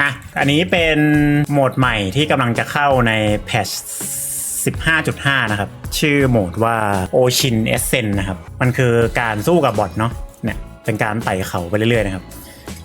อะ อันนี้เป็นโหมดใหม่ที่กำลังจะเข้าในแพทช15.5 นะครับ ชื่อโหมดว่า Ocean Ascent นะครับ มันคือการสู้กับบอทเนาะเนี่ยเป็นการไต่เขาไปเรื่อยๆนะครับ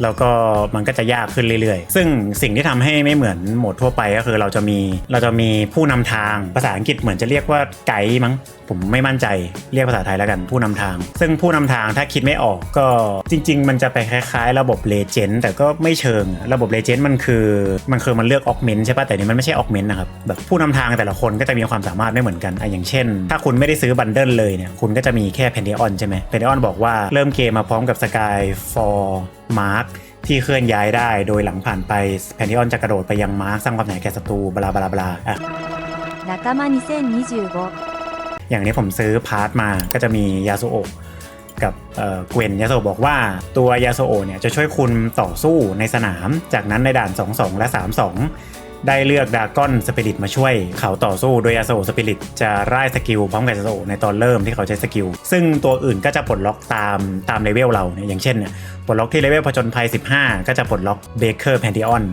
แล้วก็มันก็จะยากขึ้นเรื่อยๆ ซึ่งสิ่งที่ทำให้ไม่เหมือนโหมดทั่วไปก็คือเราจะมีเราจะมีผู้นำทางภาษาอังกฤษเหมือนจะเรียกว่าไกด์มั้งผมไม่มั่นใจเรียกภาษาไทยแล้วกันผู้นำทาง ซึ่งผู้นำทางถ้าคิดไม่ออกก็จริง ๆ มันจะไปคล้ายๆ ระบบเลเจนด์แต่ก็ไม่เชิง ระบบเลเจนด์มันคือมันคือมันเลือกออกเมนใช่ปะแต่นี่มันไม่ใช่ออกเมนนะครับแบบผู้นำทางแต่ละคนก็จะมีความสามารถไม่เหมือนกันอะอย่างเช่น ถ้าคุณไม่ได้ซื้อบันเดิลเลยเนี่ยคุณก็จะมีแค่เพนเดออนใช่ไหมเพนเดออนบอกว่าเริ่มเกมมาพร้อมกับสกายฟอร์มาร์คที่เคลื่อนย้ายได้ โดยหลังผ่านไปแพนทิออนจะกระโดดไปยังมาร์คสร้างความหนื่อยแก่ศัตรูบลาบลาบลาอะ仲間2025 อย่างนี้ผมซื้อพาร์ทมาก็จะมียาสุโอะกับเอ่อเกวนยาโอบอกว่าตัวยาสุโอเนี่ยจะช่วยคุณต่อสู้ในสนาม จากนั้นในด่าน 2-2 และ 3-2 ได้เลือกดากอนสปิริตมาช่วยเขาต่อสู้โดยยาโอสปิริตจะร่ายสกิลพร้อมกับยาโอในตอนเริ่มที่เขาใช้สกิล ซึ่งตัวอื่นก็จะปลดล็อกตามตามเลเวลเราเนี่ยอย่างเช่นเนี่ยปลดล็อกที่เลเวลผจญภัย 15 ก็จะปลดล็อกเบเกอร์แพนทิออน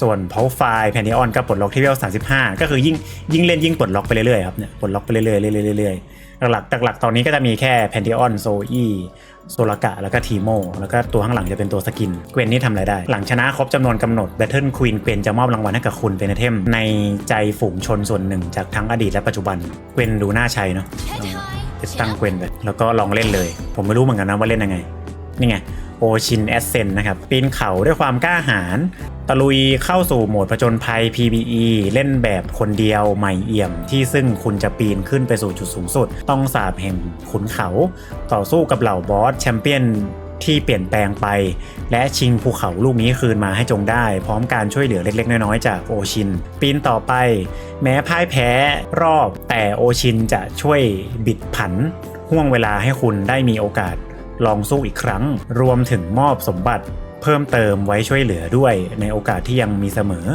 ส่วน p o w e r f i แพน t ิออนก็ปลดล็อกที่เลเวล35 ก็คือยิ่งยิ่งเล่นยิ่งปลดล็อกไปเรื่อยๆครับเนี่ยปลดล็อกไปเรื่อยๆเรื่อยๆเรื่อยๆหลักๆหลักๆตอนนี้ก็จะมีแค่แพน t ิออนโซอีโซลากะแล้วก็ทีโมแล้วก็ตัวข้างหลังจะเป็นตัวสกินเกวนนี่ทำอะไรได้ หลังชนะครบจำนวนกำหนด Battle Queen เกวนจะมอบรางวัลให้กับคุณเป็นไอเทมในใจฝูงชนส่วนหนึ่งจากทั้งอดีตและปัจจุบันเกวนดูน่าใช้เนาะติดตั้งเกวนไปแล้วก็ลองเล่นเลย ผมไม่รู้เหมือนกันนะว่าเล่นยังไงนี่ไง โอชินแอสเซนนะครับ ปีนเขาด้วยความกล้าหาญตะลุยเข้าสู่โหมดผจญภัย PVE เล่นแบบคนเดียวใหม่เอี่ยม ที่ซึ่งคุณจะปีนขึ้นไปสู่จุดสูงสุด ต้องสาบแห่งขุนเขา ต่อสู้กับเหล่าบอสแชมเปี้ยนที่เปลี่ยนแปลงไป และชิงภูเขาลูกนี้คืนมาให้จงได้ พร้อมการช่วยเหลือเล็ก ๆ น้อย ๆ จากโอชิน ปีนต่อไป แม้พ่ายแพ้รอบ แต่โอชินจะช่วยบิดผันห่วงเวลาให้คุณได้มีโอกาส ลองสู้อีกครั้ง รวมถึงมอบสมบัติเพิ่มเติมไว้ช่วยเหลือด้วยในโอกาสที่ยังมีเสมอ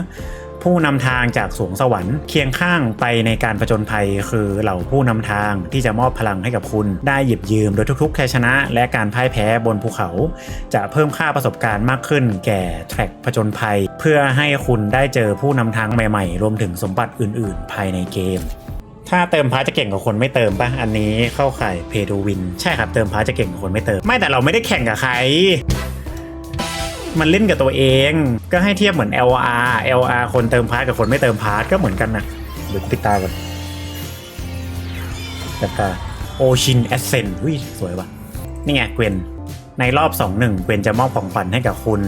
ผู้นำทางจากสวงสวรรค์เคียงข้างไปในการประจนภัยคือเหล่าผู้นำทางที่จะมอบพลังให้กับคุณ ได้หยิบยืมโดยทุกๆชัยชนะ และการพ่ายแพ้บนภูเขา จะเพิ่มค่าประสบการณ์มากขึ้น แก่แทร็กผจญภัย เพื่อให้คุณได้เจอผู้นำทางใหม่ๆ รวมถึงสมบัติอื่น ๆ ภายในเกม ถ้าเติมพาร์จะเก่งกว่าคนไม่เติมปะอันนี้เข้าข่ายเพย์ o วิน ใช่ครับเติมพาร์จะเก่งกว่าคนไม่เติม ไม่แต่เราไม่ได้แข่งกับใคร มันเล่นกับตัวเอง ก็ให้เทียบเหมือน LR LR คนเติมพาร์ทกับคนไม่เติมพาร์ทก็เหมือนกันนะเดี๋ยวปิดตาก่อนปิดตาโอชินแอสเซนอุ้ยสวยว่ะ นี่ไงเกวนในรอบ 2-1เกวนจะมอบของขวัญให้กับคุณ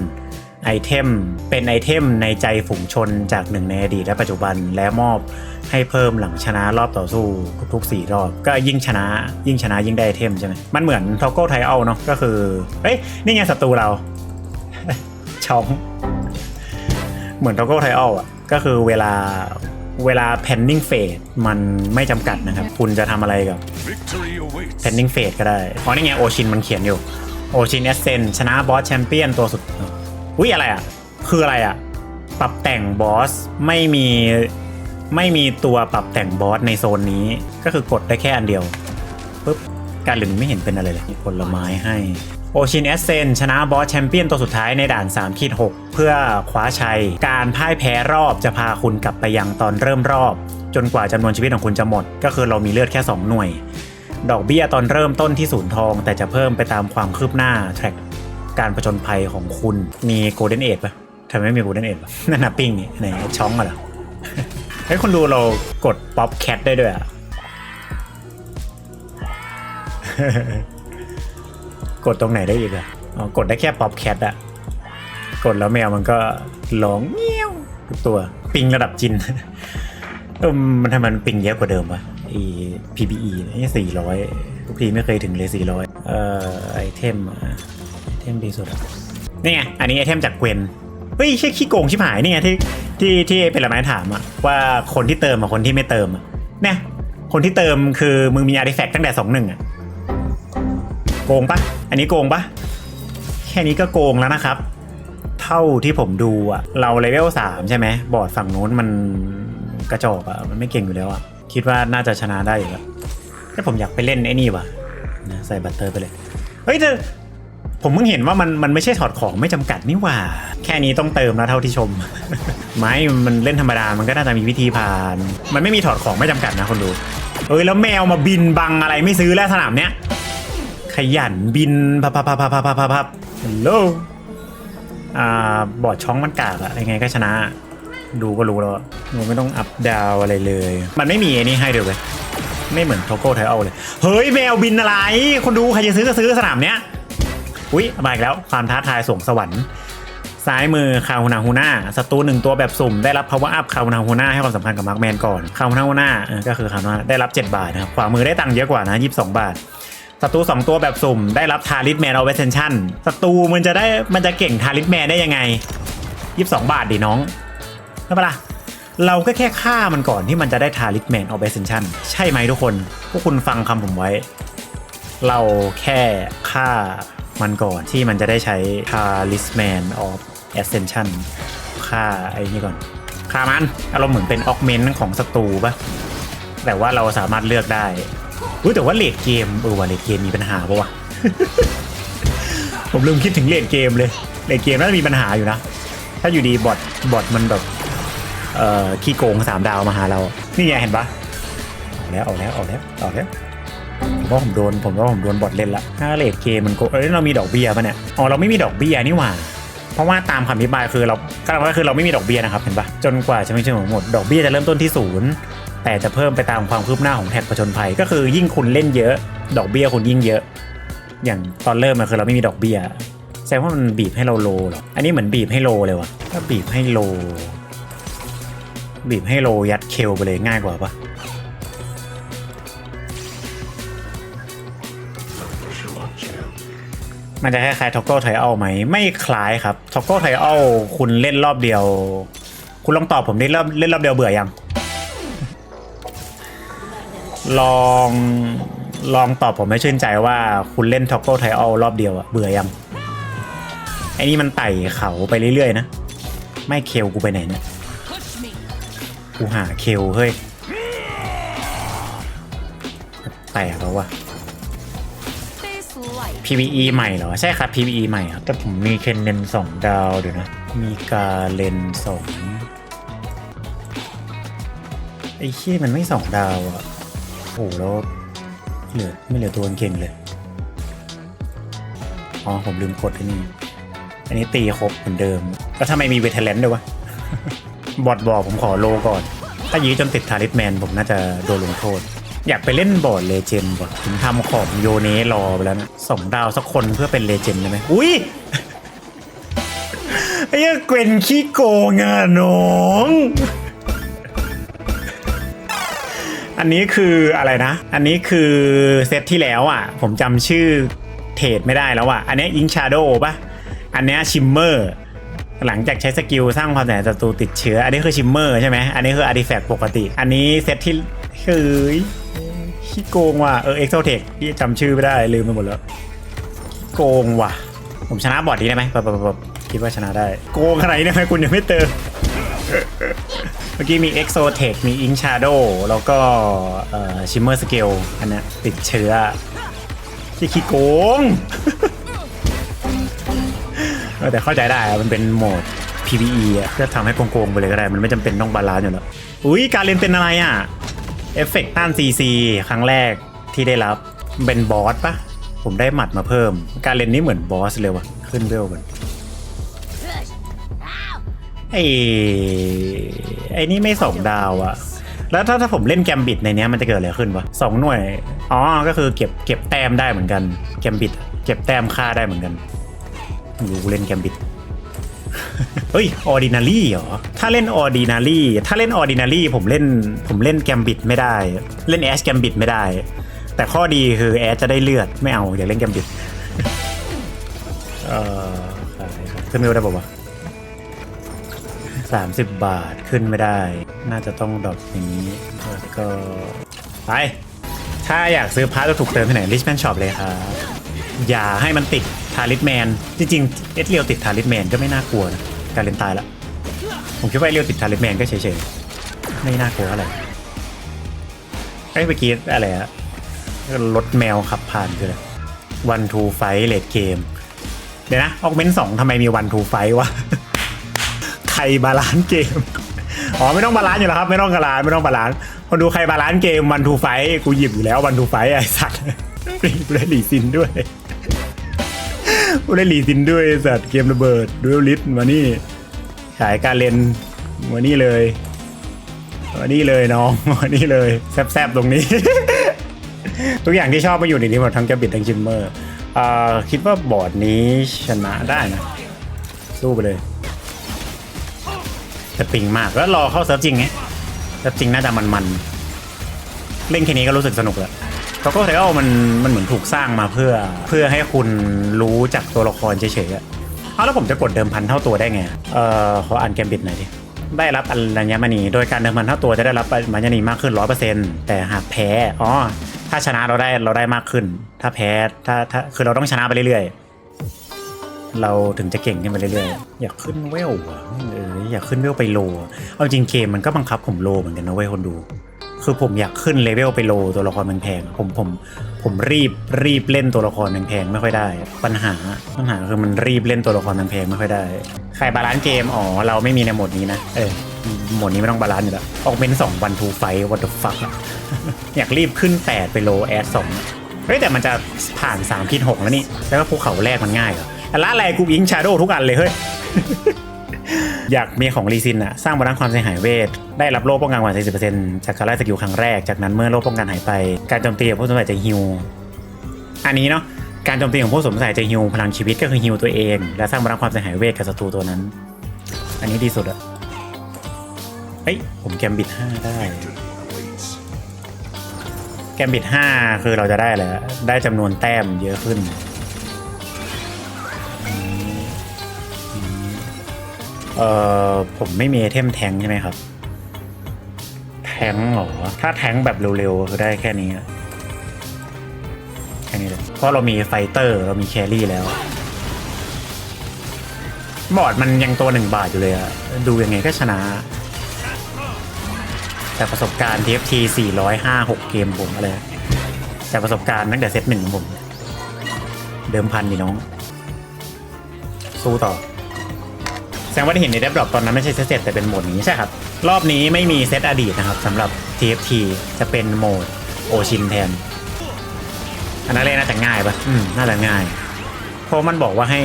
ไอเทมเป็นไอเทมในใจฝูงชนจากหนึ่งในอดีตและปัจจุบันและมอบ ให้เพิ่มหลังชนะรอบต่อสู้ทุกๆ4รอบ ก็ยิ่งชนะ ยิ่งชนะยิ่งได้ไอเทมใช่ไหมมันเหมือนทอโก้ไทอัลเนาะก็คือเอ้ยนี่ไงศัตรูเราช่อง เหมือนทอโก้ไทอัลอะก็คือเวลาเวลา pending phase มันไม่จำกัดนะครับ คุณจะทำอะไรกับ Victory awaits. pending phase ก็ได้อ๋อนี่ไงโอชินมันเขียนอยู่โอชินเอสเซนชนะบอสแชมเปี้ยนตัวสุดอุ้ยอะไรอะ คืออะไรอะ ปรับแต่งบอสไม่มี ไม่มีตัวปรับแต่งบอสในโซนนี้ ก็คือกดได้แค่อันเดียวปุ๊บการหลืองไม่เห็นเป็นอะไรเลยมีผลไม้ให้โอชินเอสเซนชนะบอสแชมเปี้ยนตัวสุดท้ายในด่าน3ขีด6เพื่อคว้าชัย การพ่ายแพ้รอบจะพาคุณกลับไปยังตอนเริ่มรอบ จนกว่าจำนวนชีวิตของคุณจะหมด ก็คือเรามีเลือดแค่ 2 หน่วย ดอกเบี้ยตอนเริ่มต้นที่ศูนย์ทอง แต่จะเพิ่มไปตามความคืบหน้าแทร็กการผจญภัยของคุณมีโกลเด้นเอ e ปะทำไมไม่มีโกลเด้นเอ e ปะนั่นน่ะปิ้งนี่ไหนช่องมาเหรอ เฮ้ยคนดูเรากดป๊อปแคทได้ด้วยอะ กดตรงไหนได้อีกอะอ๋อกดได้แค่ป๊อปแคทอะ กดแล้วแมวมันก็ร้องเงี้ยวทุกตัว ปิงระดับจินเออมันทำไมมันปิงเยอะกว่าเดิมวะไอ PBE นี่สี่ร้อยทุกทีไม่เคยถึงเลยสี่ร้อยเอ่อไอเทมไอเทมดีสุดนี่ไง อันนี้ไอเทมจากเกวน เฮ้ยใช่ขี้โกงชิบหายนี่ไงที่ที่ที่เป็นละไม้ถามอะว่าคนที่เติมกับคนที่ไม่เติมอะเนี่ยคนที่เติมคือมึงมีอาร์ติแฟกต์ตั้งแต่สองหนึ่งอะโกงปะอันนี้โกงปะแค่นี้ก็โกงแล้วนะครับ เท่าที่ผมดูอะเราเลเวลสามใช่ไหมบอร์ดฝั่งนู้นมันกระจอกอะมันไม่เก่งอยู่แล้วอะคิดว่าน่าจะชนะได้อยู่แล้วแต่ผมอยากไปเล่นไอ้นี่ว่ะนะใส่บัตเตอร์ไปเลยเฮ้ยแต่ ผมเพิ่งเห็นว่ามันมันไม่ใช่ถอดของไม่จำกัดนี่ว่า แค่นี้ต้องเติมนะเท่าที่ชม ไม้มันเล่นธรรมดามันก็น่าจะมีวิธีผ่าน มันไม่มีถอดของไม่จำกัดนะคนดูเอ้ยแล้วแมวมาบินบังอะไรไม่ซื้อแล้วสนามเนี้ยขยันบินพับพับพับพับพับพับพัฮัลโหลอ่าบอดช่องมันกากอะยังไงก็ชนะ ดูก็รู้แล้วมันไม่ต้องอัพดาวอะไรเลย มันไม่มีอนี่ให้เดี๋ยวไปไม่เหมือนโทโก้ไทเอาเลย เฮ้ยแมวบินอะไร คนดูใครจะซื้อก็ซื้อสนามเนี้ย อุ้ยมาอีกแล้วความท้าทายส่งสวรรค์ ซ้ายมือคาฮูนาฮูนาศัตรูหนึ่งตัวแบบสุ่มได้รับ power up คาฮูนาฮูนาให้ความสำคัญกับมาร์คแมนก่อนคาฮูนาฮูนาก็คือคาฮูนาได้รับ 7 บาทนะครับขวามือได้ตังค์เยอะกว่านะ22บาทศัตรูสองตัวแบบสุ่มได้รับทาริสแมนเอาเวสเซนชั่นศัตรูมันจะได้มันจะเก่งทาริสแมนได้ยังไง 22 บาทดิน้องใช่ปะล่ะเราก็แค่ฆ่ามันก่อนที่มันจะได้ทาริสแมนออฟเ s เซนชั่นใช่ไหมทุกคน พวกคุณฟังคำผมไว้ เราแค่ฆ่า มันก่อนที่มันจะได้ใช้ทาริสแมนออฟแอสเซนชั่นฆ่าไอ้นี่ก่อนฆ่ามัน อารมณ์เหมือนเป็นออกเมนต์ของศัตรูปะแต่ว่าเราสามารถเลือกได้อุ้ยแต่ว่าเลดเกมเออว่าเลดเกมมีปัญหาปะวะ ผมลืมคิดถึงเลดเกมเลยเลดเกมน่าจะมีปัญหาอยู่นะ ถ้าอยู่ดีบอทบอทมันแบบเอ่อขี้โกงสามดาวมาหาเรา นี่ไงเห็นปะเอาแล้วเอาแล้วเอาแล้วเอาแล้ว ว่าผมโดนผมว่าผมโดนบอทเล่นละถ้าเลทเกมมันโกเอ้ยเรามีดอกเบี้ยปะเนี่ยอ๋อเราไม่มีดอกเบี้ยนี่หว่าเพราะว่าตามคำอธิบายคือเราก็คือเราไม่มีดอกเบี้ยนะครับเห็นปะจนกว่าจะไม่ใช่หมดดอกเบี้ยจะเริ่มต้นที่ศูนย์แต่จะเพิ่มไปตามความคืบหน้าของแท็กประชนภัยก็คือยิ่งคุณเล่นเยอะ ดอกเบี้ยคุณยิ่งเยอะ อย่างตอนเริ่มมันคือเราไม่มีดอกเบี้ยแสดงว่ามันบีบให้เราโลหรออันนี้เหมือนบีบให้โลเลยวะถ้าบีบให้โล บีบให้โลยัดเคลไปเลยง่ายกว่าปะ มันจะคล้ายๆท็อกโก้ไทเอัลไหมไม่คล้ายครับท็อกโก้ไทเอัลคุณเล่นรอบเดียว คุณลองตอบผมได้รอบเล่นรอบเดียวเบื่อยัง ลองลองตอบผมให้ชื่นใจว่าคุณเล่นท็อกโก้ไทเอัลรอบเดียวอะเบื่อยังไอ้นี่มันไต่เขาไปเรื่อยๆนะ ไม่เคลกูไปไหนเนี่ยกูหาเคลเฮ้ยแตกแล้ววะ PVE ใหม่เหรอ ใช่ครับ PVE ใหม่ครับ แต่ผมมีเคนเนนสองดาวเดี๋ยวนะ มีกาเลนสองไอ้ขี้ยมันไม่สองดาวอะโอ้โหแล้วเหลือไม่เหลือตัวเก่งเลย อ๋อ ผมลืมกดอันนี้ อันนี้ตีครบเหมือนเดิม แล้วทำไมมีเวทเทเลนด้วยวะ บอดบอกผมขอโลก่อน ถ้ายื้อจนติดทาริสแมน ผมน่าจะโดนลงโทษ อยากไปเล่นบอร์ดเลเจนด์บอร์ดผมทำของโยเนรอไปแล้วนะสองดาวสักคนเพื่อเป็นเลเจนด์ได้ไหมอุ้ยไอ้เหี้ยเกวนขี้โกงอะน้อง อันนี้คืออะไรนะ อันนี้คือเซตที่แล้วอะ ผมจำชื่อเทรดไม่ได้แล้วอะ อันนี้อิงชาโดป่ะ อันนี้ชิมเมอร์ หลังจากใช้สกิลสร้างความแสบศัตรูติดเชื้อ อันนี้คือชิมเมอร์ใช่ไหม อันนี้คืออาร์ติแฟกต์ปกติ อันนี้เซตที่คือ ขี้โกงว่ะเออเอ็กโซเทคที่จำชื่อไม่ได้ลืมไปหมดแล้วโกงว่ะ ผมชนะบอร์ดนี้ได้ไหมแบบแบบคิดว่าชนะได้ โกงอะไรเนี่ยทำไมคุณยังไม่เติมเมื่อกี้มี e x o t e c h มี Ink Shadow แล้วก็เอ่อ Shimmer Scale อันนี้ติดเชื้อที่ขี้โกง แต่เข้าใจได้อะมันเป็นโหมด PVE อะก็ทำให้โกงๆไปเลยก็ได้ มันไม่จำเป็นต้องบาลานซ์อยู่แล้ว อุ้ยการเล่นเป็นอะไรอะ เอฟเฟกต์ต้าน CC ครั้งแรกที่ได้รับเป็นบอสปะผมได้หมัดมาเพิ่ม การเล่นนี้เหมือนบอสเลยวะขึ้นเร็วกันไอ้ไอ้นี่ไม่สองดาวอะแล้วถ้าถ้าผมเล่นแกมบิดในนี้มันจะเกิดอะไรขึ้นวะสองหน่วย อ๋อ ก็คือเก็บเก็บแต้มได้เหมือนกัน แกมบิด เก็บแต้มค่าได้เหมือนกันดูเล่นแกมบิด เฮ้ยออดินารี่เหรอ ถ้าเล่นออดินารี่ถ้าเล่นออดินารี่ผมเล่นผมเล่นแกมบิดไม่ได้ เล่นแอชแกมบิดไม่ได้ แต่ข้อดีคือแอชจะได้เลือดไม่เอาอยากเล่นแกมบิดเอ่อขึ้นไม่ได้บอกว่าวะสามสิบบาทขึ้นไม่ได้ น่าจะต้องดรอปอย่างนี้แล้วก็ไป ถ้าอยากซื้อพาร์ทจะถูกเติมที่ไหน Richman Shop เลยครับอย่าให้มันติดาริสแมน จริงๆ เอสเรียวติดทาริสแมนก็ไม่น่ากลัวนะการเล่นตายล้วผมคิดว่าเอสเรียวติดทาริสแมนก็เฉยๆ ไม่น่ากลัวอะไรไอ้เมื่อกี้อะไรอะรถแมวขับผ่านคืออะไรวันทูไฟเลดเกม เดี๋ยวนะออกเมนสองทำไมมีวันทูไฟวะใครบาลานซ์เกม อ๋อไม่ต้องบาลานซ์อยู่แล้วครับ ไม่ต้องบาลานซ์ไม่ต้องบาลานซ์คนดูใครบาลานซ์เกมวันทูไฟกูหยิบอยู่แล้ววันทูไฟไอ้สัตว์ได้หลีซินด้วย กูได้หลีซินด้วยสัตว์เกมระเบิดดูลิสมานี่ขายการเล่นมานี่เลยมานี่เลยน้องมานี่เลยแซบๆตรงนี้ ทุกอย่างที่ชอบมาอยู่ในนี้หมดทั้งแกบิดทั้งจิมเมอร์อคิดว่าบอร์ดนี้ชนะได้นะ สู้ไปเลยแต่ปิงมากแล้วรอเข้าเซิร์ฟจริงไงเซิร์ฟจริงน่าจะมันๆเล่นแค่นี้ก็รู้สึกสนุกแล้ว ก็ก็ไทโอมันมันเหมือนถูกสร้างมาเพื่อเพื่อให้คุณรู้จักตัวละครเฉยๆอะเอาแล้วผมจะกดเดิมพันเท่าตัวได้ไง เอ่อขออ่านแกมบิดหน่อยดิ ได้รับอัญมณีโดยการเดิมพันเท่าตัวจะได้รับอัญมณีมากขึ้น100%แต่หากแพ้ อ๋อ ถ้าชนะเราได้เราได้มากขึ้น ถ้าแพ้ถ้าถ้าคือเราต้องชนะไปเรื่อยๆ เราถึงจะเก่งขึ้นไปเรื่อยๆ อยากขึ้นเวลอะเอออยากขึ้นเวลไปโล เอาจริงเกมมันก็บังคับผมโลเหมือนกันนะเว้ยคนดู คือผมอยากขึ้นเลเวลไปโลตัวละครแพงๆผมผมผมรีบรีบเล่นตัวละครแพงๆไม่ค่อยได้ ปัญหาปัญหาคือมันรีบเล่นตัวละครแพงๆไม่ค่อยได้ใครบาลานซ์เกมอ๋อเราไม่มีในโหมดนี้นะเออโหมดนี้ไม่ต้องบาลานซ์อยู่แล้วออกเป็นสองวันทูไฟวัตถุฟักอยากรีบขึ้น8ไปโลแอดสองเฮ้ยแต่มันจะผ่าน3พิษ6แล้วนี่แล้วก็ภูเขาแรกมันง่ายเหรอแต่ละอะไรกูอิงชาโดทุกอันเลยเฮ้ย อยากมีของรีซินอะสร้างบาลานซ์ความเสียหายเวท ได้รับโล่ป้องกันกว่า 40%จากการไล่สกิลครั้งแรก จากนั้นเมื่อโล่ป้องกันหายไป การโจมตีของผู้สมใส่จะฮิว อันนี้เนาะ การโจมตีของผู้สมใส่จะฮิวพลังชีวิตก็คือฮิวตัวเอง และสร้างบาลานซ์ความเสียหายเวทกับศัตรูตัวนั้น อันนี้ดีสุดอะเฮ้ย ผมแกมบิด5ได้ แกมบิด5คือเราจะได้อะไรอะได้จำนวนแต้มเยอะขึ้น เอ่อผมไม่มีไอเทมแทงใช่ไหมครับ แทงเหรอ ถ้าแทงแบบเร็วๆได้แค่นี้แค่นี้เลยเพราะเรามีไฟเตอร์เรามีแครี่แล้ว บอร์ดมันยังตัวหนึ่งบาทอยู่เลยอะดูยังไงก็ชนะ แต่ประสบการณ์ TFT 405 6 เกมผมอะไรจากประสบการณ์ตั้งแต่เซตหนึ่งของผม เดิมพันดีน้อง สู้ต่อ แสดงว่าที่เห็นในเดฟดรอปตอนนั้นไม่ใช่เซตเสร็จแต่เป็นโหมดนี้ใช่ครับ รอบนี้ไม่มีเซตอดีตนะครับสำหรับ TFT จะเป็นโหมดโอชินแทน อันนั้นเลยน่าจะง่ายปะอืมน่าจะง่าย เพราะมันบอกว่าให้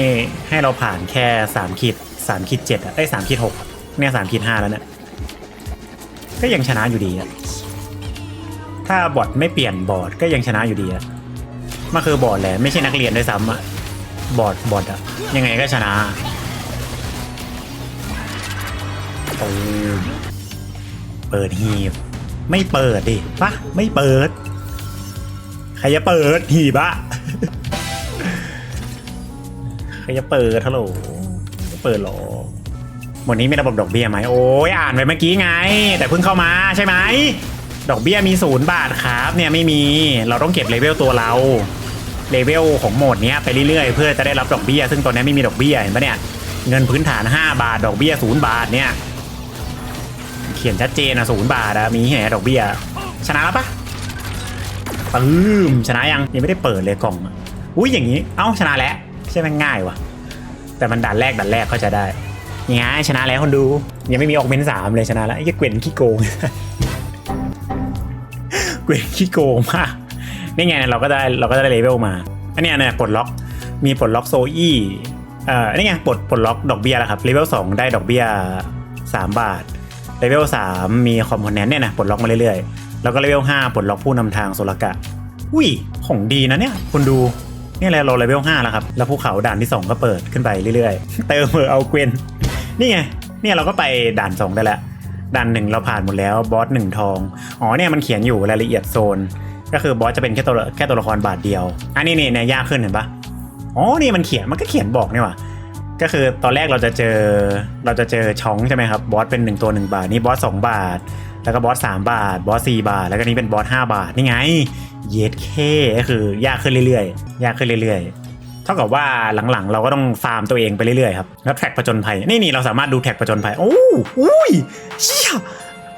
ให้เราผ่านแค่สามขีดสามขีดเจ็ดอะไอ้สามขีดหกเนี่ยสามขีดห้าแล้วเนี่ยก็ยังชนะอยู่ดีอะถ้าบอดไม่เปลี่ยนบอดก็ยังชนะอยู่ดีอะมันคือบอดแหละไม่ใช่นักเรียนด้วยซ้ำอะบอดบอดอะยังไงก็ชนะ ตูมเปิดหีบ ไม่เปิดดิปะไม่เปิด ใครจะเปิดหีบอะใครจะเปิดฮัลโหลจะเปิดหรอวันนี้มีระบบดอกเบี้ยไหมโอ้ยอ่านไปเมื่อกี้ไง แต่เพิ่งเข้ามาใช่ไหมดอกเบี้ยมีศูนย์บาทครับเนี่ยไม่มีเราต้องเก็บเลเวลตัวเราเลเวลของโหมดเนี้ยไปเรื่อยๆ เพื่อจะได้รับดอกเบี้ย ซึ่งตอนนี้ไม่มีดอกเบี้ยเห็นปะเนี่ยเงินพื้นฐาน 5 บาทดอกเบี้ยศูนย์บาทเนี่ย ขียนชัดเจนนะศูนย์บาทอะมีที่ไหนดอกเบี้ย ชนะแล้วปะปึ้มชนะยังยังไม่ได้เปิดเลยกล่องอุ้ยอย่างนี้ เอ้าชนะแล้วใช่ไหมง่ายวะแต่มันด่านแรกด่านแรกเขาจะได้ยังไงชนะแล้วคนดูยังไม่มีออกเมนสามเลยชนะแล้วไอ้เหี้ยเกวนขี้โกงเกวนขี้โกงมากนี่ไงเราก็ได้เราก็ได้เลเวลมาอันนี้เนี่ยปลดล็อกมีปลดล็อกโซอี้เอ่อนี่ไงปลดปลดล็อกดอกเบี้ยแล้วครับเลเวลสองได้ดอกเบี้ยสามบาท เลเวลสามมีคอมโพเนนต์เนี่ยนะปลดล็อกมาเรื่อยๆ แล้วก็เลเวลห้าปลดล็อกผู้นำทางโซลกะ อุ้ย ของดีนะเนี่ยคุณดูนี่แหละเราเลเวลห้าแล้วครับ แล้วภูเขาด่านที่สองก็เปิดขึ้นไปเรื่อยๆ เติมเออเอาเกวนนี่ไงเนี่ยเราก็ไปด่านสองได้แล้วด่านหนึ่งเราผ่านหมดแล้วบอสหนึ่งทอง อ๋อเนี่ยมันเขียนอยู่รายละเอียดโซน ก็คือบอสจะเป็นแค่ตัวแค่ตัวละครบาทเดียว อันนี้เนี่ยยากขึ้นเห็นปะอ๋อนี่มันเขียนมันก็เขียนบอกนี่หว่า ก็คือตอนแรกเราจะเจอเราจะเจอช่องใช่ไหมครับบอสเป็นหนึ่งตัวหนึ่งบาทนี่บอสสองบาท แล้วก็บอสสามบาท บอสสี่บาท แล้วก็นี่เป็นบอสห้าบาทนี่ไงเย็ดเคก็คือยากขึ้นเรื่อยๆ ยากขึ้นเรื่อยๆ เท่ากับว่าหลังๆ เราก็ต้องฟาร์มตัวเองไปเรื่อยๆครับแล้วแท็กผจญภัยนี่นี่เราสามารถดูแท็กผจญภัยโอ้อุ้ยเชี่ย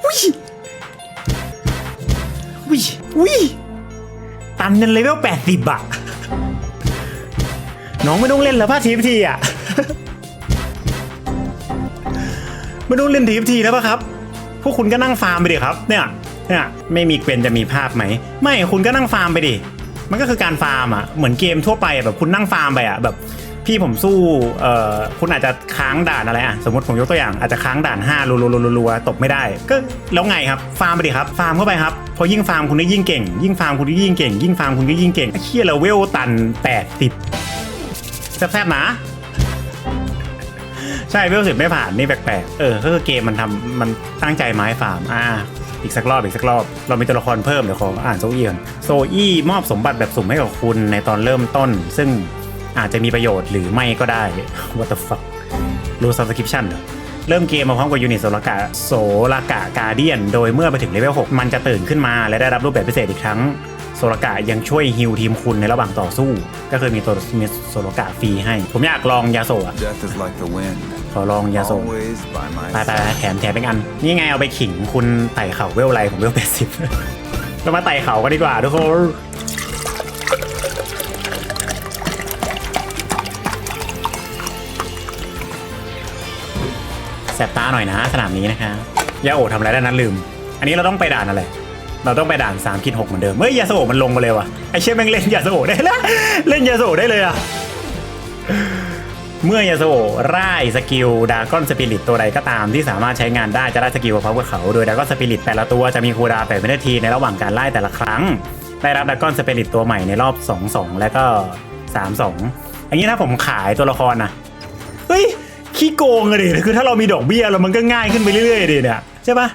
อุ้ยอุ้ยอุ้ยตันเงินเลเวลแปดสิบอะน้องไม่ต้องเล่นแล้วป่ะทีฟทีอะ ไม่ต้องเล่นทีฟทีแล้วป่ะครับ พวกคุณก็นั่งฟาร์มไปดิครับ เนี่ย เนี่ย ไม่มีเกวนจะมีภาพไหม ไม่ คุณก็นั่งฟาร์มไปดิ มันก็คือการฟาร์มอะ เหมือนเกมทั่วไปแบบคุณนั่งฟาร์มไปอะแบบพี่ผมสู้ เอ่อ คุณอาจจะค้างด่านอะไรอะ สมมติผมยกตัวอย่างอาจจะค้างด่าน5รัวๆๆตกไม่ได้ ก็แล้วไงครับ ฟาร์มไปดิครับ ฟาร์มเข้าไปครับ พอยิ่งฟาร์มคุณก็ยิ่งเก่ง ยิ่งฟาร์มคุณก็ยิ่งเก่ง ยิ่งฟาร์มคุณก็ยิ่งเก่งไอ้เคียเราเวลตัน80แซ่บๆนะ ใช่เวลสิบไม่ผ่านนี่แปลกๆเออก็คือเกมมันทำมันตั้งใจมาให้ฟาร์มอ่าอีกสักรอบอีกสักรอบ เรามีตัวละครเพิ่มเดี๋ยวขออ่านโซอี้ก่อนโซอี้มอบสมบัติแบบสุ่มให้กับคุณในตอนเริ่มต้น ซึ่งอาจจะมีประโยชน์หรือไม่ก็ได้ what the fuck รู้ subscription เหรอเริ่มเกมมาพร้อมกับยูนิตโซลากะโซลากะกาเดียน โดยเมื่อไปถึงเลเวล6มันจะตื่นขึ้นมาและได้รับรูปแบบพิเศษอีกครั้ง โซลากะยังช่วยฮิลทีมคุณในระหว่างต่อสู้ ก็คือมีตัวมีโซลากะฟรีให้ ผมอยากลองยาโซะ Death is like the wind, ขอลองยาโซ always by my ไปไป side. แถมแถมเป็นอัน นี่ไงเอาไปขิงคุณไต่เขาเวลไรผมเวลแปดสิบเรามาไต่เขากันดีกว่าทุกคนแสบตาหน่อยนะสนามนี้นะคะยาโอะทำอะไรได้นั้นลืม อันนี้เราต้องไปด่านอะไร เราต้องไปด่าน3คิด6เหมือนเดิมเฮ้ยยาโซะมันลงมาเลยว่ะไอเชี่ยแม่งเล่นยาโซะได้ล้วเล่นยาโซะได้เลยอะเมื่อยาโซร่ายสกิลดากอนสปิริตตัวใดก็ตามที่สามารถใช้งานได้จะได้สกิลพร้อมกับเขาโดยดากอนสปิริตแต่ละตัวจะมีคูดาวน์8วินาทีในระหว่างการไล่แต่ละครั้ง ได้รับดากอนสปิริตตัวใหม่ในรอบ 2-2 และก็ 3-2 อันนี้ถ้าผมขายตัวละครนะเฮ้ยขี้โกงอะดิคือถ้าเรามีดอกเบี้ยแล้วมันก็ง่ายขึ้นไปเรื่อยๆดิเนี่ยใช่ปะ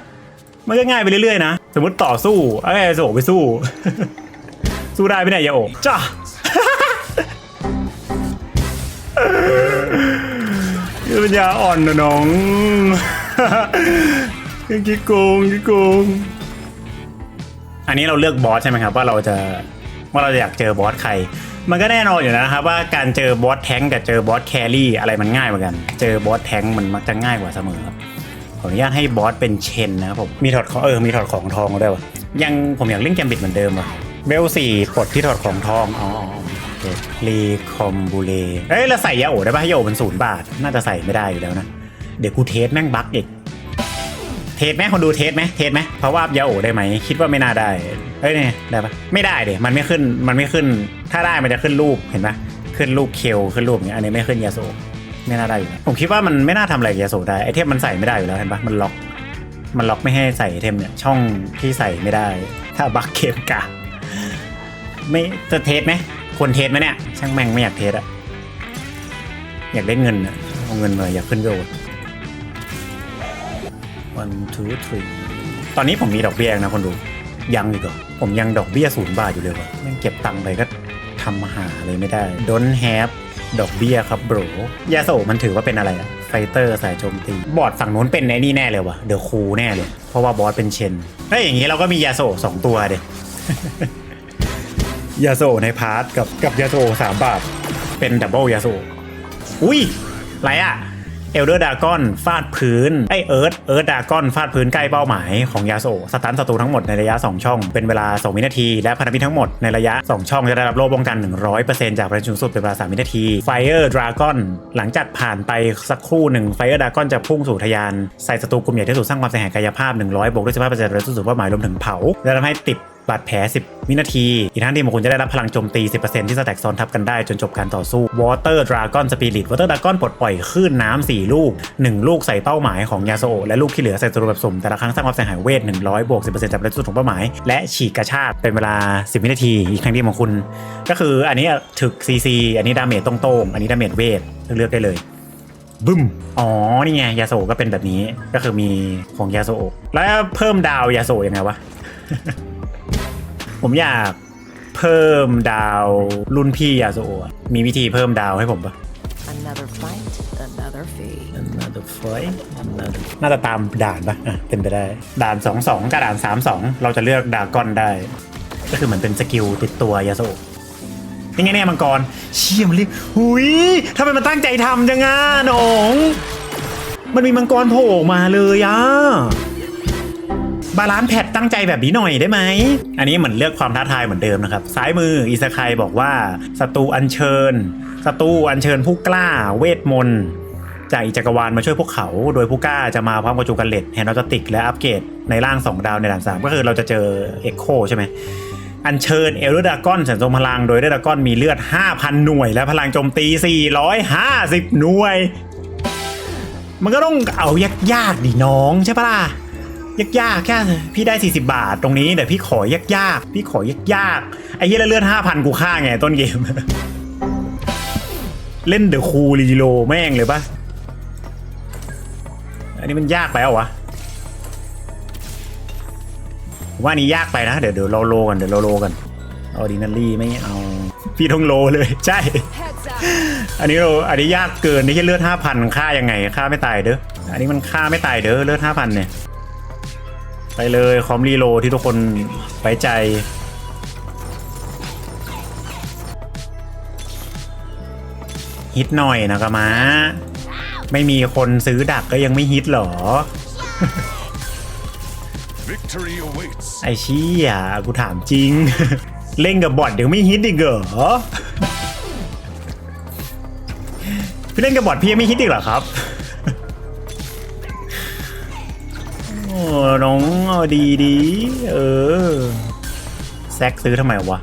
มันก็ง่ายไปเรื่อยๆนะ สมมติต่อสู้ไอ้ยาโซไปสู้ สู้ได้ไหมเนี่ยยาโอะจ้าคือปัญญาอ่อนนะน้องกิ๊กโกงกิ๊กโกงอันนี้เราเลือกบอสใช่ไหมครับ ว่าเราจะว่าเราจะอยากเจอบอสใคร มันก็แน่นอนอยู่นะครับว่าการเจอบอสแท้งกับเจอบอสแครี่อะไรมันง่ายเหมือนกัน เจอบอสแท้งมันมักจะง่ายกว่าเสมอครับ ขออนุญาตให้บอสเป็นเชนนะครับผม มีถอดของเออ มีถอดของทองด้วยวะยังผมอยากเล่นแกมบิดเหมือนเดิมว่ะเบลสี่ปลดที่ถอดของทอง อ๋อโอเครีคอมบูเลเอ้ยเราใส่ยาโอได้ปะยาโอมันศูนย์บาท น่าจะใส่ไม่ได้อยู่แล้วนะ เดี๋ยวกูเทสแม่งบั๊กอีก เทสไหมคนดูเทสไหมเทสไหมเพราะว่ายาโอได้ไหม คิดว่าไม่น่าได้ เอ้ยเนี่ยได้ปะไม่ได้เดี๋ยมันไม่ขึ้น มันไม่ขึ้น ถ้าได้มันจะขึ้นรูปเห็นปะขึ้นรูปเคลขึ้นรูปอย่างเงี้ยอันนี้ไม่ขึ้นยาโซ ไม่น่าได้อยู่นะผมคิดว่ามันไม่น่าทำอะไรกับยาโซได้ไอเทมมันใส่ไม่ได้อยู่แล้วเห็นปะมันล็อก มันล็อกไม่ให้ใส่ไอเทมเนี่ยช่องที่ใส่ไม่ได้ ถ้าบักเกมกาไม่จะเทสไหมควรเทสไหมเนี่ย ช่างแม่งไม่อยากเทสอะอยากได้เงินอะเอาเงินมาอยากขึ้นโดด one two three ตอนนี้ผมมีดอกเบี้ยนะคนดู ยังอีกเหรอผมยังดอกเบี้ยศูนย์บาทอยู่เลยวะแม่งเก็บตังค์ไปก็ทำมาหาเลยไม่ได้ don't have ดอกเบี้ยครับ bro ยาโซมันถือว่าเป็นอะไรอะไฟเตอร์สายโจมตี บอร์ดฝั่งนู้นเป็นไอ้นี่แน่เลยวะเดอะคูแน่เลย เพราะว่าบอสเป็นเชนถ้าอย่างนี้เราก็มียาโซสองตัวเด็ยาโซในพาร์ทกับกับยาโซสามบาท เป็นดับเบิลยาโซอุ้ยอะไรอะ เอลเดอร์ดากอนฟาดพื้นไอเอิร์ธเอิร์ธดากอนฟาดพื้นใกล้เป้าหมายของยาโซสตันศัตรูทั้งหมดในระยะ 2 ช่อง เป็นเวลา 2 วินาที และพันธมิตรทั้งหมดในระยะ 2 ช่องจะได้รับโล่ป้องกัน 100%จากพลังสูงสุดเป็นเวลา 3 วินาที Fire Dragon หลังจากผ่านไปสักครู่หนึ่ง Fire Dragon จะพุ่งสู่ทะยานใส่ศัตรูกลุ่มใหญ่ที่สุดสร้างความเสียหายกายภาพ 100บวกด้วย15%และสุดเป้าหมายรวมถึงเผาและทำให้ติด บาดแผล 10 วินาที อีกทั้งทีมของคุณจะได้รับพลังโจมตี 10%ที่สแต็กซ้อนทับกันได้จนจบการต่อสู้ Water Dragon Spirit Water Dragon ปลดปล่อยคลื่นน้ำ 4 ลูก 1 ลูกใส่เป้าหมายของยาโซโอะและลูกที่เหลือใส่ตัวแบบสุ่ม แต่ละครั้งสร้างความเสียหายเวท 100 บวก 10%จากเรสุดของเป้าหมาย และฉีกกระชากเป็นเวลา 10 วินาที อีกทั้งทีมของคุณ ก็คืออันนี้ถึก CC อันนี้ดาเมจตรงๆอันนี้ดาเมจเวทเลือกได้เลยบึ้ม อ๋อ นี่ไง ยาโซก็เป็นแบบนี้ ก็คือมีของยาโซโอะแล้วเพิ่มดาวยาโซยังไงวะ ผมอยากเพิ่มดาวรุ่นพี่ยาโซโอะมีวิธีเพิ่มดาวให้ผมปะ Another fight, another fee. Another fight Another น่าจะตามด่านปะอะเป็นไปได้ ด่าน 2 2กับด่าน 3 2 เราจะเลือกดากอนได้ ก็คือเหมือนเป็นสกิลติดตัวยาโซโอะนี่ไงเนี่ยมังกร เชี่ยมนรีบหุยทำไมมันตั้งใจทำจังอะน้อง มันมีมังกรโผล่ออกมาเลยอะ บาลานซ์แพทตั้งใจแบบนี้หน่อยได้ไหม อันนี้เหมือนเลือกความท้าทายเหมือนเดิมนะครับ ซ้ายมืออิสคายบอกว่าศัตรูอัญเชิญศัตรูอัญเชิญผู้กล้าเวทมนต์จากอีกจักรวาลมาช่วยพวกเขา โดยผู้กล้าจะมาพร้อมกับจูกันเลตแฮนอตติก และอัปเกรดในร่าง 2 ดาวในด่าน3ก็คือเราจะเจอเอ็กโคใช่ไหมอัญเชิญเอลดากอนสันทรงพลังโดยเดอร์ดากอนมีเลือด 5,000 หน่วย และพลังโจมตี 450 หน่วย มันก็ต้องเอายากๆดิน้องใช่ปะล่ะ ยากๆแค่พี่ได้ 40 บาทตรงนี้แต่พี่ขอยากๆพี่ขอยากๆไอ้เหี้ยแล้วเลือด5,000 กูฆ่าไงต้นเกม เล่นเดอะคูรีโลแม่งเลยปะอันนี้มันยากไปเหรอวะผมว่านี้ยากไปนะ เดี๋ยวเดี๋ยวเราโลกันเดี๋ยวเราโลกันออดินารี่ไม่เอา พี่ต้องโลเลย ใช่ อันนี้เราอันนี้ยากเกินนี่แค่เลือดห้าพันฆ่ายังไงฆ่าไม่ตายเด้ออันนี้มันฆ่าไม่ตายเด้อเลือดห้าพันเนี่ย ไปเลยคอมรีโลที่ทุกคนไว้ใจ ฮิตหน่อยนะกะมา ไม่มีคนซื้อดักก็ยังไม่ฮิตหรอ Victory awaits. ไอเชี่ยกูถามจริง เล่นกับบอทยังไม่ฮิตอีกเหรอ พี่เล่นกับบอทพี่ยังไม่ฮิตอีกเหรอครับ น้องเอาดีดีเออแซกซื้อทำไมวะ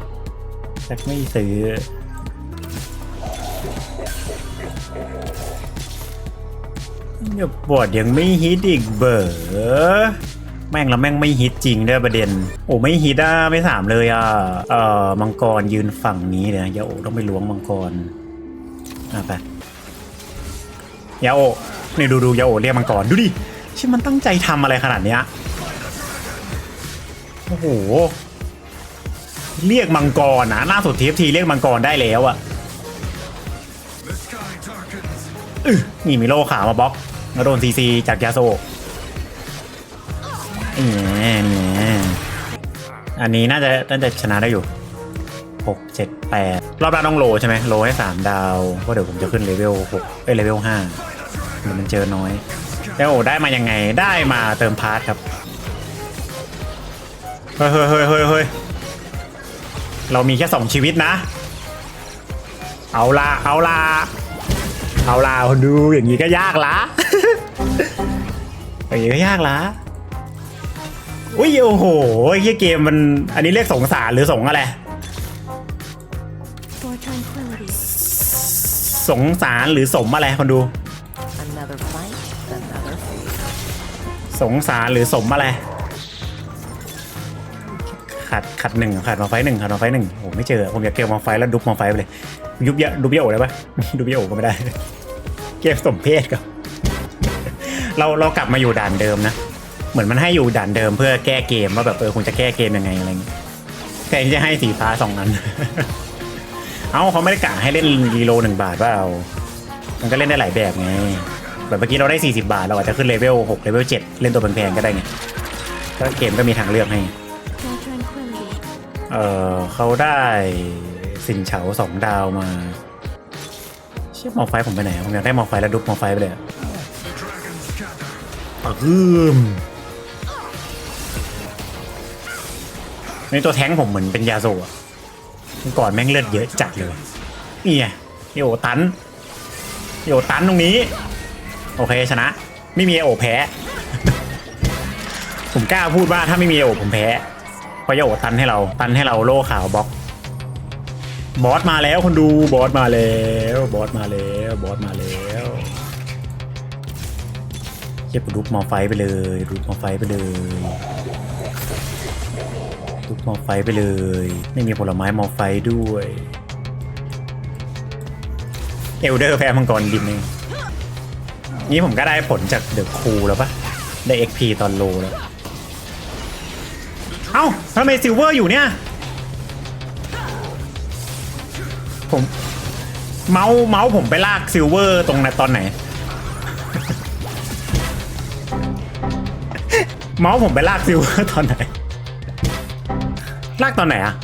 แซกไม่ซื้อกับบอดยังไม่ฮิตอีกเบอร์แม่งแล้วแม่งไม่ฮิตจริงด้วยประเด็น โอ้ไม่ฮิตอะไม่สามเลยอะเอ่อมังกรยืนฝั่งนี้เลยนะยาโอต้องไปล้วงมังกรอะไปยาโอนี่ดูดูยาโอเรียกมังกรดูดิ ชิมันตั้งใจทำอะไรขนาดเนี้ยโอ้โห เรียกมังกรนะล่าสุดทีฟทีเรียกมังกรได้แล้วอะอนี่มีโล่ขาวมาบล็อกแล้วโดนซีซีจากยาโซนี่แน่นี่แน่อันนี้น่าจะน่าจะชนะได้อยู่หกเจ็ดแปดรอบแรกต้องโลใช่ไหมโลให้สามดาวเพราะเดี๋ยวผมจะขึ้นเลเวลหกเอ้ยเลเวลห้าเดี๋ยวมันเจอน้อย แล้วโอ้ได้มายังไงได้มาเติมพาร์ทครับ เฮ้ยเฮ้ยเฮ้ยเฮ้ยเฮ้ยเรามีแค่สองชีวิตนะ เอาละเอาละเอาล่ะคนดูอย่างนี้ก็ยากละอย่างนี้ก็ยากละอุ้ยโอ้โหไอ้เหี้ยเกมมันอันนี้เรียกสงสารหรือสงอะไร for tranquility สงสารหรือสมอะไรคนดู สงสารหรือสมอะไรขัดขัดหนึ่งขัดมาไฟหนึ่งขัดมาไฟหนึ่งโอ้ไม่เจอผมอยากเกมมาไฟแล้วดุบมาไฟไปเลย ยุบยะดุบยะโอได้ปะดุบยะโอก็ไม่ได้ เกมสมเพศกับเราเรากลับมาอยู่ด่านเดิมนะ เหมือนมันให้อยู่ด่านเดิมเพื่อแก้เกมว่าแบบเออคุณจะแก้เกมยังไงอะไรเงี้ยแต่จะให้สีฟ้าสองนั้นเอ้าเขาไม่ได้กะให้เล่นรีโลหนึ่งบาทว่าเอามันก็เล่นได้หลายแบบไง แบบเมื่อกี้เราได้ 40 บาท เราอาจจะขึ้นเลเวล6เลเวล7เล่นตัวแพงๆก็ได้ไงก็เกมก็มีทางเลือกให้ for tranquility เออเขาได้สินเฉาสองดาวมา เชื่อมอไฟผมไปไหนอะผมอยากได้มอไฟแล้วดุกมอไฟไปเลยอะปะคืมในตัวแท้งผมเหมือนเป็นยาโซอะเมื่อก่อนแม่งเลือดเยอะจัดเลยนี่ไงโอตันโอตันตรงนี้ โอเคชนะ ไม่มีโอแพ้ ผมกล้าพูดว่าถ้าไม่มีโอผมแพ้เพราะโอตันให้เรา ตันให้เราโล่ขาวบล็อกบอสมาแล้วคนดูบอสมาแล้วบอสมาแล้วบอสมาแล้วเก็บรูปมอไฟไปเลยรูปมอไฟไปเลยรูปมอไฟไปเลย ไม่มีผลไม้มอไฟด้วย เอลเดอร์แพ้มังกรดินเอง นี่ผมก็ได้ผลจากเดอะครูแล้วปะได้ XP ตอนโลแล้ว เอ้าทำไมซิลเวอร์อยู่เนี่ย ผม เมาส์เมาส์ผมไปลากซิลเวอร์ตรงไหนตอนไหน เมาส์ผมไปลากซิลเวอร์ตอนไหน ลากตอนไหนอะ